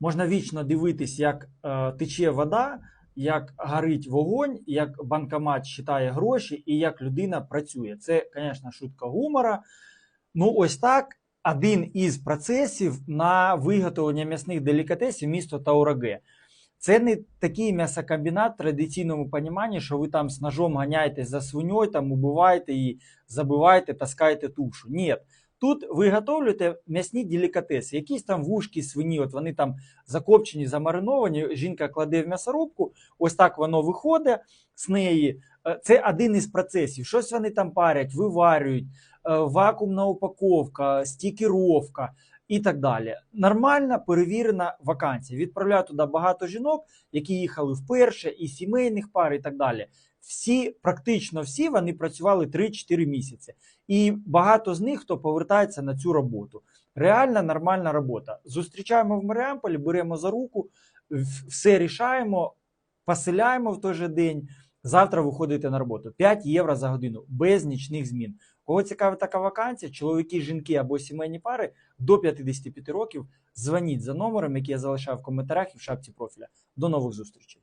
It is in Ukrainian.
Можна вічно дивитись, як е, тече вода, як горить вогонь, як банкомат считає гроші і як людина працює. Це, звісно, шутка гумора. Ну, ось так. Один із процесів на виготовлення м'ясних делікатесів місто Таураге. Це не такий м'ясокомбінат в традиційному поніманні, що ви там з ножом ганяєтесь за свиньою, там убиваєте її, забиваєте, таскаєте тушу. Ні. Тут ви готовлюєте м'ясні делікатеси, якісь там вушки свині, от вони там закопчені, замариновані. Жінка кладе в м'ясорубку, ось так воно виходить з неї. Е, Це один із процесів. Щось вони там парять, виварюють, е, вакуумна упаковка, стікеровка і так далі. Нормальна перевірена вакансія. Відправляю туди багато жінок, які їхали вперше, і сімейних пар, і так далі. Всі, практично всі, вони працювали 3-4 місяці. І багато з них хто повертається на цю роботу. Реальна нормальна робота. Зустрічаємо в Маріамполі, беремо за руку, все рішаємо, поселяємо в той же день. Завтра виходите на роботу. 5 євро за годину без нічних змін. Кого цікавить така вакансія, чоловіки, жінки або сімейні пари до 55 років, дзвоніть за номером, який я залишаю в коментарях і в шапці профіля. До нових зустрічей.